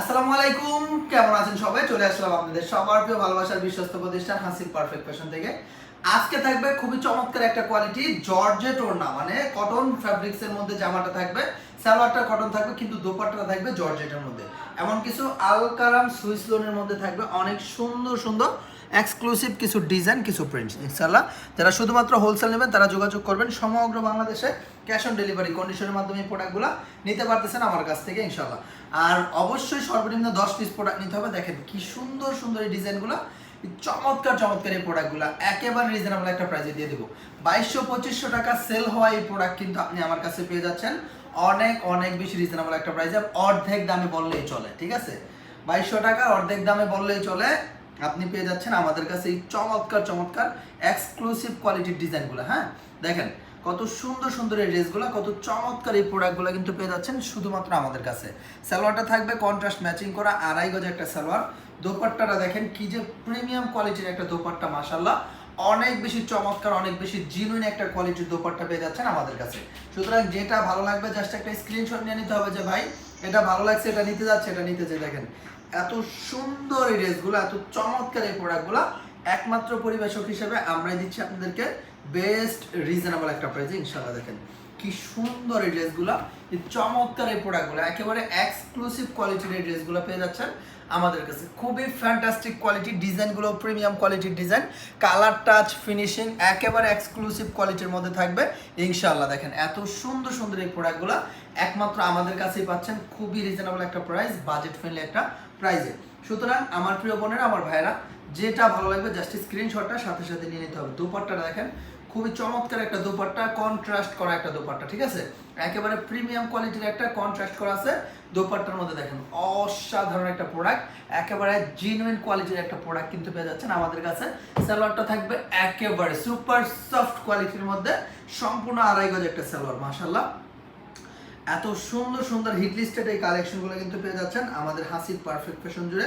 আসসালামু আলাইকুম, কেমন আছেন সবাই? চলে আসলাম আপনাদের সবার প্রিয় ভালোবাসার বিশ্বস্ত প্রতিষ্ঠান হাসিব পারফেক্ট ফ্যাশন থেকে। আজকে থাকবে খুবই চমৎকার একটা কোয়ালিটি জর্জেট ওড়না মানে কটন ফ্যাব্রিক্সের মধ্যে জামাটা থাকবে। সালোয়ারটা কটন থাকবে, কিন্তু দোপাট্টাটা থাকবে জর্জেটের মধ্যে। এমন কিছু আলকারাম সুইস লোনের মধ্যে থাকবে অনেক সুন্দর সুন্দর এক্সক্লুসিভ কিছু ডিজাইন কিছু প্রিন্টস ইনশাল্লাহ যারা শুধুমাত্র হোলসেল নেবেন, তারা যোগাযোগ করবেন সমগ্র বাংলাদেশে ক্যাশ অন ডেলিভারি কন্ডিশনের মাধ্যমে এই প্রোডাক্টগুলো নিতে পারতেছেন আমার কাছ থেকে ইনশাল্লাহ আর অবশ্যই সর্বনিম্ন দশ পিস প্রোডাক্ট নিতে হবে। দেখেন কি সুন্দর সুন্দর এই ডিজাইনগুলো চমৎকার চমৎকার এই প্রোডাক্টগুলো একেবারে রিজনেবল একটা প্রাইসে দিয়ে দেবো। বাইশশো, পঁচিশশো টাকা সেল হওয়া এই প্রোডাক্ট কিন্তু আপনি আমার কাছে পেয়ে যাচ্ছেন। অনেক অনেক বেশি রিজনেবল একটা প্রাইসে অর্ধেক দামে বললেই চলে, ঠিক আছে? বাইশশো টাকা অর্ধেক দামে বললেই চলে। আপনি পেয়ে যাচ্ছেন আমাদের কাছে এই চমৎকার চমৎকার এক্সক্লুসিভ কোয়ালিটির ডিজাইনগুলো হ্যাঁ? দেখেন, কত সুন্দর সুন্দর এই ড্রেসগুলো কত চমৎকার এই প্রোডাক্টগুলো কিন্তু পেয়ে যাচ্ছেন শুধুমাত্র আমাদের কাছে। সালোয়ারটা থাকবে কন্ট্রাস্ট ম্যাচিং করা, আড়াই গজ একটা সালোয়ার। দোপাট্টাটা দেখেন কি যে প্রিমিয়াম কোয়ালিটির একটা দোপাট্টা মাসাল্লাহ অনেক বেশি চমৎকার, অনেক বেশি জিনুইন একটা কোয়ালিটির দোপাট্টা পেয়ে যাচ্ছেন আমাদের কাছে। সুতরাং যেটা ভালো লাগবে জাস্ট একটা স্ক্রিনশট নিয়ে নিতে হবে যে, ভাই, এটা ভালো লাগছে, এটা নিতে যাচ্ছে, এটা নিতে যে, দেখেন, এত সুন্দর এই ড্রেসগুলো এত চমৎকার এই প্রোডাক্টগুলো একমাত্র পরিবেশক হিসেবে আমরাই দিচ্ছি আপনাদেরকে বেস্ট রিজনেবল একটা প্রাইসে ইনশাল্লাহ দেখেন, কি সুন্দর এই ড্রেসগুলো চমৎকার এই প্রোডাক্টগুলো একেবারে এক্সক্লুসিভ কোয়ালিটির এই ড্রেসগুলো পেয়ে যাচ্ছেন। আমাদের কাছে। খুবই ফ্যান্টাস্টিক কোয়ালিটির ডিজাইনগুলো প্রিমিয়াম কোয়ালিটির ডিজাইন কালার টাচ ফিনিশিং একেবারে এক্সক্লুসিভ কোয়ালিটির মধ্যে থাকবে। ইনশাল্লাহ দেখেন, এত সুন্দর সুন্দর এই প্রোডাক্টগুলো একমাত্র আমাদের কাছেই পাচ্ছেন। খুবই রিজনেবল একটা প্রাইস বাজেট ফ্রেন্ডলি একটা প্রাইসে সুতরাং আমার প্রিয় বোনেরা, আমার ভাইরা যেটা ভালো লাগবে জাস্ট স্ক্রিনশটটা সাথে সাথে নিয়ে নিতে হবে। দুপাট্টাটা দেখেন খুবই চমৎকার একটা দোপাট্টা কন্ট্রাস্ট করা একটা দোপাট্টা, ঠিক আছে? একেবারে প্রিমিয়াম কোয়ালিটির একটা কন্ট্রাস্ট করা আছে। দোপাট্টার মধ্যে দেখেন, অসাধারণ একটা প্রোডাক্ট একেবারে জিনুইন কোয়ালিটির একটা প্রোডাক্ট কিন্তু পেয়ে যাচ্ছেন আমাদের কাছে। সালোয়ারটা থাকবে একেবারে সুপার সফট কোয়ালিটির মধ্যে, সম্পূর্ণ আড়াই গজ একটা সালোয়ার মাশাল্লাহ এত সুন্দর সুন্দর হিট লিস্টেড এই কালেকশনগুলো কিন্তু পেয়ে যাচ্ছেন আমাদের হাসির পারফেক্ট ফ্যাশন জুড়ে,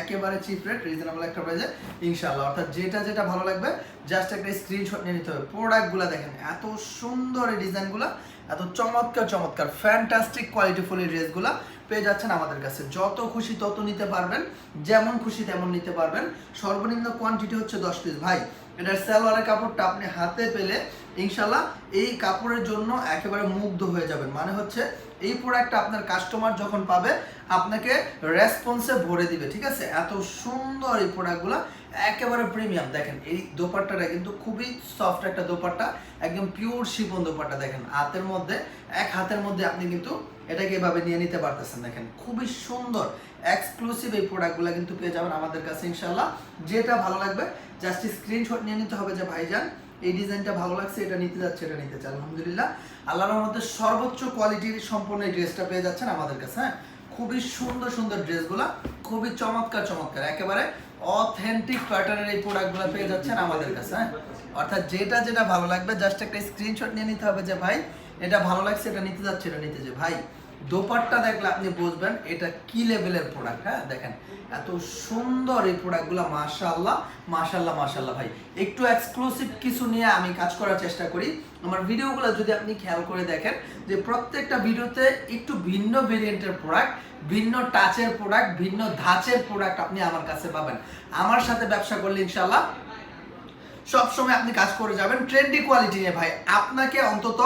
একেবারে চিপ রেট রিজনেবল একটা প্রাইসে ইনশাআল্লাহ। অর্থাৎ যেটা যেটা ভালো লাগবে জাস্ট একটা স্ক্রিনশট নিয়ে নিতে হবে। প্রোডাক্টগুলো দেখেন, এত সুন্দর এই ডিজাইনগুলো এত চমৎকার চমৎকার ফ্যান্টাস্টিক কোয়ালিটিফুল এই ড্রেসগুলো পেয়ে যাচ্ছেন আমাদের কাছে। যত খুশি তত নিতে পারবেন, যেমন খুশি তেমন নিতে পারবেন। সর্বনিম্ন কোয়ান্টিটি হচ্ছে দশ পিস ভাই, এটার সালোয়ারের কাপড়টা আপনি হাতে পেলে ইনশাল্লাহ এই কাপড়ের জন্য একেবারে মুগ্ধ হয়ে যাবেন। মানে হচ্ছে এই প্রোডাক্টটা আপনার কাস্টমার যখন পাবে, আপনাকে রেসপন্সে ভরে দিবে, ঠিক আছে? এত সুন্দর এই প্রোডাক্টগুলো একেবারে প্রিমিয়াম দেখেন, এই দোপাট্টাটা কিন্তু খুবই সফট একটা দোপাট্টা, একদম পিওর শিপন দোপাট্টা, দেখেন। হাতের মধ্যে, এক হাতের মধ্যে আপনি কিন্তু এটাকে এভাবে নিয়ে নিতে পারতেছেন, দেখেন। খুবই সুন্দর এক্সক্লুসিভ এই প্রোডাক্টগুলো কিন্তু পেয়ে যাবেন আমাদের কাছে ইনশাল্লাহ যেটা ভালো লাগবে জাস্ট স্ক্রিনশট নিয়ে নিতে হবে যে ভাইজান, এই ডিজাইনটা ভালো লাগছে, এটা নিতে যাচ্ছে, এটা নিতে চাই আলহামদুলিল্লাহ। আল্লাহ রহমতে সর্বোচ্চ কোয়ালিটির সম্পূর্ণ এই ড্রেসটা পেয়ে যাচ্ছেন আমাদের কাছে হ্যাঁ? খুবই সুন্দর সুন্দর ড্রেসগুলো খুবই চমৎকার চমৎকার। একেবারে অথেন্টিক প্যাটার্নের এই প্রোডাক্টগুলো পেয়ে যাচ্ছেন আমাদের কাছে হ্যাঁ? অর্থাৎ যেটা যেটা ভালো লাগবে জাস্ট একটা স্ক্রিনশট নিয়ে নিতে হবে যে ভাই, এটা ভালো লাগছে, এটা নিতে যাচ্ছে, এটা নিতে যে ভাই। দোপাট্টা দেখলে আপনি বুঝবেন এটা কি লেভেলের প্রোডাক্ট হ্যাঁ? দেখেন, এত সুন্দর এই প্রোডাক্টগুলো মাশাআল্লাহ মাশাআল্লাহ মাশাআল্লাহ ভাই। একটু এক্সক্লুসিভ কিছু নিয়ে আমি কাজ করার চেষ্টা করি। আমার ভিডিওগুলো যদি আপনি খেয়াল করে দেখেন যে প্রত্যেকটা ভিডিওতে একটু ভিন্ন ভেরিয়েন্টের প্রোডাক্ট ভিন্ন টাচের প্রোডাক্ট ভিন্ন ধাঁচের প্রোডাক্ট আপনি আমার কাছে পাবেন। আমার সাথে ব্যবসা করলে ইনশাল্লাহ সবসময় আপনি কাজ করে যাবেন। ট্রেন্ডি কোয়ালিটি নিয়ে ভাই, আপনাকে অন্তত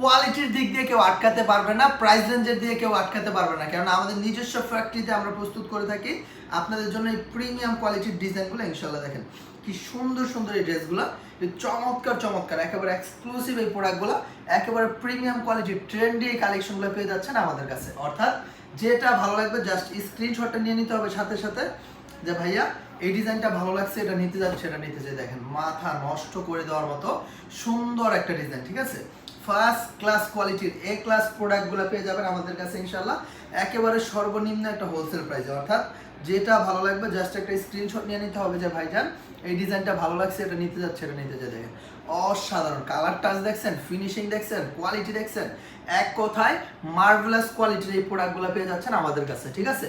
কোয়ালিটির দিক দিয়ে কেউ আটকাতে পারবে না প্রাইস রেঞ্জের দিয়ে কেউ আটকাতে পারবে না। কারণ আমাদের নিজস্ব ফ্যাক্টরিতে আমরা প্রস্তুত করে থাকি। আপনাদের জন্য এই প্রিমিয়াম কোয়ালিটির ডিজাইনগুলো ইনশাল্লাহ দেখেন। কি সুন্দর সুন্দর এই ড্রেসগুলো চমৎকার চমৎকার। একেবারে এক্সক্লুসিভ এই প্রোডাক্টগুলো একেবারে প্রিমিয়াম কোয়ালিটির ট্রেন্ডি এই কালেকশনগুলো পেয়ে যাচ্ছেন আমাদের কাছে। অর্থাৎ যেটা ভালো লাগবে জাস্ট স্ক্রিনশটটা নিয়ে নিতে হবে সাথে সাথে। যে ভাইয়া, এই ডিজাইনটা ভালো লাগছে, এটা নিতে যাচ্ছে, এটা নিতে যে দেখেন, মাথা নষ্ট করে দেওয়ার মতো সুন্দর একটা ডিজাইন ঠিক আছে? ফার্স্ট ক্লাস কোয়ালিটির এ ক্লাস প্রোডাক্টগুলো পেয়ে যাবেন আমাদের কাছে ইনশাল্লাহ একেবারে সর্বনিম্ন একটা হোলসেল প্রাইসে অর্থাৎ যেটা ভালো লাগবে জাস্ট একটা স্ক্রিনশট নিয়ে নিতে হবে যে, ভাইজান, এই ডিজাইনটা ভালো লাগছে, এটা নিতে যাচ্ছে, এটা নিতে যে দেখেন, অসাধারণ। কালার টাচ দেখছেন ফিনিশিং দেখছেন কোয়ালিটি দেখছেন, এক কথায় মার্ভেলাস কোয়ালিটির এই প্রোডাক্টগুলো পেয়ে যাচ্ছেন আমাদের কাছে, ঠিক আছে?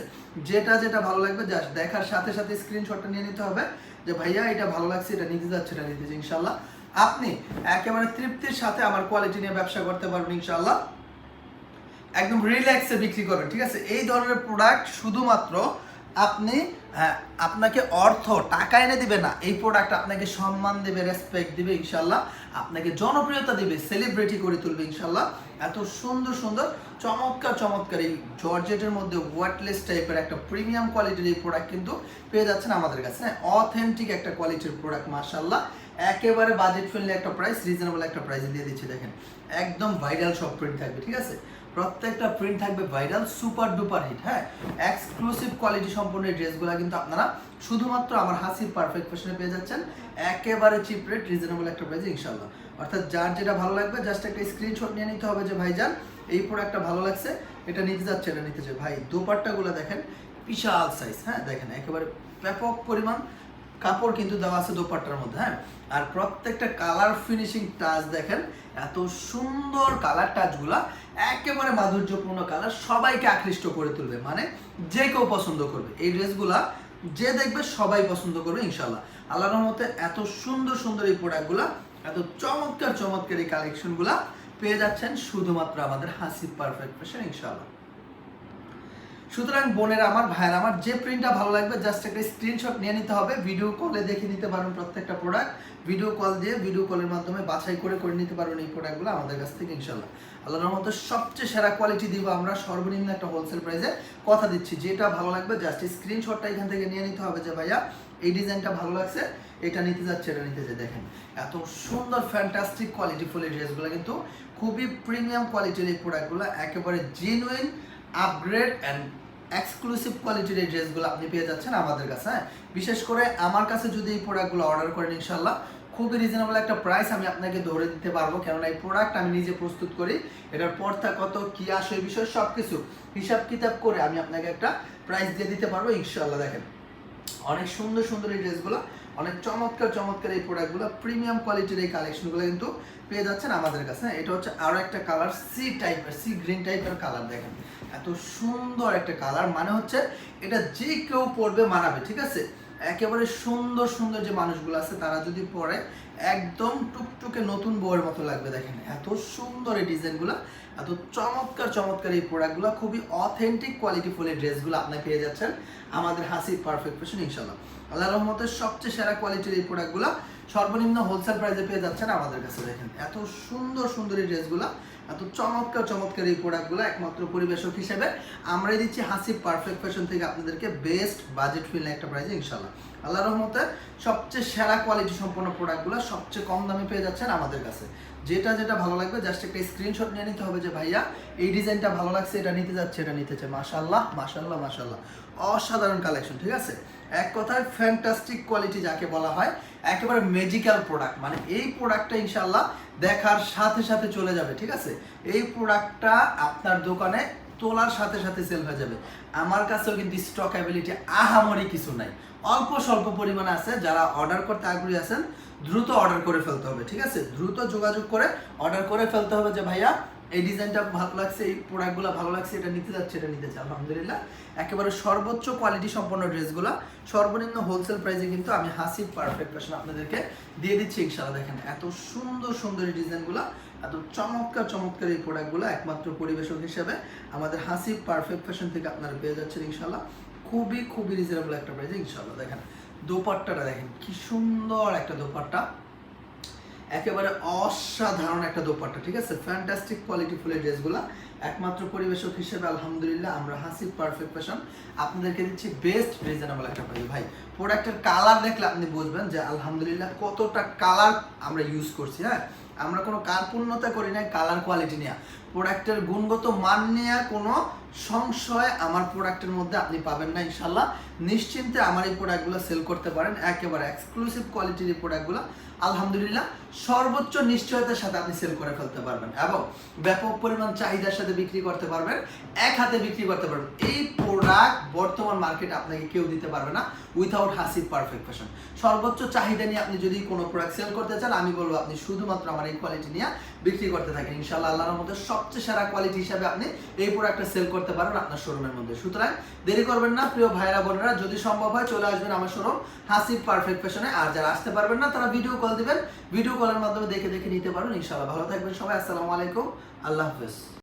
যেটা যেটা ভালো লাগবে জাস্ট দেখার সাথে সাথে স্ক্রিনশটটা নিয়ে নিতে হবে যে, ভাইয়া, এটা ভালো লাগছে, এটা নিতে যাচ্ছে, এটা নিতে যাচ্ছে ইনশাল্লাহ আপনি একেবারে তৃপ্তির সাথে আমার কোয়ালিটি নিয়ে ব্যবসা করতে পারবেন ইনশাল্লাহ একদম রিল্যাক্সে বিক্রি করবেন ঠিক আছে? এই ধরনের প্রোডাক্ট শুধুমাত্র আপনি হ্যাঁ, আপনাকে অর্থ টাকা এনে দিবে না এই প্রোডাক্ট আপনাকে সম্মান দেবে রেসপেক্ট দিবে ইনশাল্লাহ আপনাকে জনপ্রিয়তা দিবে সেলিব্রিটি করে তুলবে ইনশাল্লাহ এত সুন্দর সুন্দর চমৎকার চমৎকার এই জর্জেটের মধ্যে ওয়াটলেস টাইপের একটা প্রিমিয়াম কোয়ালিটির এই প্রোডাক্ট কিন্তু পেয়ে যাচ্ছেন আমাদের কাছে। হ্যাঁ অথেন্টিক একটা কোয়ালিটির প্রোডাক্ট মাশাল্লাহ একেবারে বাজেট ফ্রেন্ডলি একটা প্রাইস রিজনেবল একটা প্রাইস দিয়ে দিচ্ছি, দেখেন। একদম ভাইরাল সব প্রিন্ট থাকবে, ঠিক আছে? প্রত্যেকটা প্রিন্ট থাকবে ভাইরাল সুপার ডুপার হিট হ্যাঁ? এক্সক্লুসিভ কোয়ালিটি সম্পূর্ণ ড্রেসগুলো কিন্তু আপনারা শুধুমাত্র আমার হাসির পারফেক্ট ফ্যাশনে পেয়ে যাচ্ছেন। একেবারে চিপ রেট রিজনেবল একটা প্রাইস ইনশাল্লাহ অর্থাৎ যার যেটা ভালো লাগবে জাস্ট একটা স্ক্রিনশট নিয়ে নিতে হবে যে, ভাইজান, এই প্রোডাক্টটা ভালো লাগছে, এটা নিতে যাচ্ছে, এটা নিতে চাই ভাই, দোপাট্টাগুলো দেখেন, বিশাল সাইজ হ্যাঁ? দেখেন, একেবারে ব্যাপক পরিমাণ কাপড় কিন্তু দেওয়া আছে দোপাট্টার মধ্যে হ্যাঁ? আর প্রত্যেকটা কালার ফিনিশিং টাচ দেখেন, এত সুন্দর কালার টাচগুলা একেবারে মাধুর্যপূর্ণ কালার, সবাইকে আকৃষ্ট করে তুলবে মানে যে কেউ পছন্দ করবে। এই ড্রেসগুলা যে দেখবে সবাই পছন্দ করবে ইনশাল্লাহ আল্লাহর রহমতে এত সুন্দর সুন্দর এই প্রোডাক্টগুলা এত চমৎকার চমৎকার এই কালেকশনগুলা পেয়ে যাচ্ছেন শুধুমাত্র আমাদের হাসি পারফেক্ট ফ্যাশন ইনশাল্লাহ সুতরাং বোনের, আমার ভাইয়ের, আমার যে প্রিন্টটা ভালো লাগবে জাস্ট একটা স্ক্রিনশট নিয়ে নিতে হবে। ভিডিও কলে দেখে নিতে পারবেন প্রত্যেকটা প্রোডাক্ট ভিডিও কল দিয়ে ভিডিও কলের মাধ্যমে বাছাই করে করে নিতে পারবেন এই প্রোডাক্টগুলো আমাদের কাছ থেকে ইনশাল্লাহ আল্লাহর মতো সবচেয়ে সেরা কোয়ালিটি দিব আমরা সর্বনিম্ন একটা হোলসেল প্রাইসে কথা দিচ্ছি, যেটা ভালো লাগবে জাস্ট স্ক্রিনশটটা এখান থেকে নিয়ে নিতে হবে যে, ভাইয়া, এই ডিজাইনটা ভালো লাগছে, এটা নিতে যাচ্ছে, এটা নিতে যে দেখেন, এত সুন্দর ফ্যান্টাস্টিক কোয়ালিটি ফুল এই ড্রেসগুলো কিন্তু খুবই প্রিমিয়াম কোয়ালিটির এই প্রোডাক্টগুলো একেবারে জেনুইন আপগ্রেড অ্যান্ড এক্সক্লুসিভ কোয়ালিটির এই ড্রেসগুলো আপনি পেয়ে যাচ্ছেন আমাদের কাছে হ্যাঁ? বিশেষ করে আমার কাছে যদি এই প্রোডাক্টগুলো অর্ডার করেন ইনশাল্লাহ খুবই রিজনেবল একটা প্রাইস আমি আপনাকে ধরে দিতে পারব। কেননা এই প্রোডাক্ট আমি নিজে প্রস্তুত করি। এটার পর্থা কত, কি আসে, এই বিষয়ে সব কিছু হিসাব কিতাব করে আমি আপনাকে একটা প্রাইস দিয়ে দিতে পারব ইনশাল্লাহ দেখেন। অনেক সুন্দর সুন্দর এই ড্রেসগুলো অনেক চমৎকার চমৎকার এই প্রোডাক্টগুলো প্রিমিয়াম কোয়ালিটির এই কালেকশনগুলো কিন্তু পেয়ে যাচ্ছেন আমাদের কাছে। হ্যাঁ এটা হচ্ছে আরও একটা কালার সি টাইপের সি গ্রিন টাইপের কালার দেখেন। এত সুন্দর একটা কালার মানে হচ্ছে এটা যে কেউ পরবে, মানাবে, ঠিক আছে? একেবারে সুন্দর সুন্দর যে মানুষগুলো আছে, তারা যদি পরে একদম টুকটুকে নতুন বউয়ের মতো লাগবে, দেখেন। এত সুন্দর এই ডিজাইনগুলো, এত চমৎকার চমৎকার এই প্রোডাক্টগুলো, খুবই অথেন্টিক কোয়ালিটি ফুল এই ড্রেসগুলো আপনি পেয়ে যাচ্ছেন আমাদের হাসি পারফেক্ট ফ্যাশন ইনশাল্লাহ আল্লাহ রহমতের সবচেয়ে সেরা কোয়ালিটির এই প্রোডাক্টগুলো সর্বনিম্ন হোলসেল প্রাইসে পেয়ে যাচ্ছেন আমাদের কাছে, দেখেন। এত সুন্দর সুন্দর এই ড্রেসগুলো এত চমৎকার চমৎকার এই প্রোডাক্টগুলো একমাত্র পরিবেশক হিসেবে। আমরাই দিচ্ছি হাসি পারফেক্ট ফ্যাশন থেকে আপনাদেরকে বেস্ট বাজেট ফিল একটা প্রাইসে ইনশাল্লাহ আল্লাহ রহমতে সবচেয়ে সেরা কোয়ালিটি সম্পন্ন প্রোডাক্টগুলো সবচেয়ে কম দামে পেয়ে যাচ্ছেন আমাদের কাছে। যেটা যেটা ভালো লাগবে জাস্ট একটা স্ক্রিনশট নিয়ে নিতে হবে যে, ভাইয়া, এই ডিজাইনটা ভালো লাগছে, এটা নিতে যাচ্ছে, এটা নিতে চাই মাশাল্লাহ মাশাল্লাহ মাশাল্লাহ অসাধারণ কালেকশন ঠিক আছে? এক কথায় ফ্যান্টাস্টিক কোয়ালিটি যাকে বলা হয়, একেবারে ম্যাজিক্যাল প্রোডাক্ট মানে এই প্রোডাক্টটা ইনশাল্লাহ দেখার সাথে সাথে চলে যাবে, ঠিক আছে? এই প্রোডাক্টটা আপনার দোকানে তোলার সাথে সাথে সেল হয়ে যাবে। আমার কাছেও কিন্তু স্টক অ্যাবিলিটি আহামরি কিছু নাই। অল্প স্বল্প পরিমাণে আছে, যারা অর্ডার করতে আগ্রহী আছেন, দ্রুত অর্ডার করে ফেলতে হবে, ঠিক আছে? দ্রুত যোগাযোগ করে অর্ডার করে ফেলতে হবে যে, ভাইয়া এই ডিজাইনটা ভালো লাগছে, এই প্রোডাক্টগুলো ভালো লাগছে, এটা নিতে যাচ্ছে, এটা নিতে চাই, আলহামদুলিল্লাহ। একেবারে সর্বোচ্চ কোয়ালিটি সম্পন্ন ড্রেসগুলো, সর্বনিম্ন হোলসেল প্রাইসে কিন্তু আমি হাসি পারফেক্ট ফ্যাশন আপনাদেরকে দিয়ে দিচ্ছি ইনশাল্লাহ দেখেন, এত সুন্দর সুন্দর এই ডিজাইনগুলো, এত চমৎকার চমৎকার এই প্রোডাক্টগুলো একমাত্র পরিবেশক হিসেবে আমাদের হাসি পারফেক্ট ফ্যাশন থেকে আপনারা পেয়ে যাচ্ছেন ইনশাল্লাহ খুবই খুবই রিজনেবল একটা প্রাইসে ইনশাল্লাহ দেখেন, দোপাট্টাটা দেখেন, কি সুন্দর একটা দোপাট্টা। একেবারে অসাধারণ একটা দোপাট্টা, ঠিক আছে? ফ্যান্টাস্টিক কোয়ালিটি ফুলের ড্রেসগুলো। একমাত্র পরিবেশক হিসেবে আলহামদুলিল্লাহ আমরা হাসি পারফেক্ট ফ্যাশন আপনাদেরকে দিচ্ছি বেস্ট রিজনেবল একটা প্রাইস ভাই প্রোডাক্টের কালার দেখলে আপনি বুঝবেন যে আলহামদুলিল্লাহ কতটা কালার আমরা ইউজ করছি হ্যাঁ? আমরা কোনো কার্পূর্ণতা করি না কালার কোয়ালিটি নিয়ে। প্রোডাক্টের গুণগত মান নিয়ে কোনো সংশয় আমার প্রোডাক্টের মধ্যে আপনি পাবেন না ইনশাল্লাহ নিশ্চিন্তে আমার এই প্রোডাক্টগুলো সেল করতে পারেন, একেবারে এক্সক্লুসিভ কোয়ালিটির এই প্রোডাক্টগুলো আলহামদুলিল্লাহ, সর্বোচ্চ নিশ্চয়তার সাথে আপনি সেল করে ফেলতে পারবেন এবং ব্যাপক পরিমাণ চাহিদার সাথে বিক্রি করতে পারবেন, এক হাতে বিক্রি করতে পারবেন। এই প্রোডাক্ট বর্তমান মার্কেটে আপনাকে কেউ দিতে পারবে না উইথাউট হাসি পারফেক্ট ফ্যাশন সর্বোচ্চ চাহিদা নিয়ে আপনি যদি কোনো প্রোডাক্ট সেল করতে চান, আমি বলব আপনি শুধুমাত্র আমার এই কোয়ালিটি নিয়ে বিক্রি করতে থাকেন। ইনশাল্লাহ আল্লাহর মধ্যে সবচেয়ে সেরা কোয়ালিটি হিসাবে আপনি এই প্রোডাক্টটা সেল করতে পারবেন আপনার শোরুমের মধ্যে। সুতরাং দেরি করবেন না, প্রিয় ভাইরা বোনেরা যদি সম্ভব হয় চলে আসবেন আমার শোরুম হাসিফ পারফেক্ট ফ্যাশনে আর যারা আসতে পারবেন না, তারা ভিডিও কল দিবেন। ভিডিও কলের মাধ্যমে দেখে দেখে নিতে পারবেন ইনশাল্লাহ ভালো থাকবেন সবাই, আসসালামু আলাইকুম। আল্লাহ হাফেজ।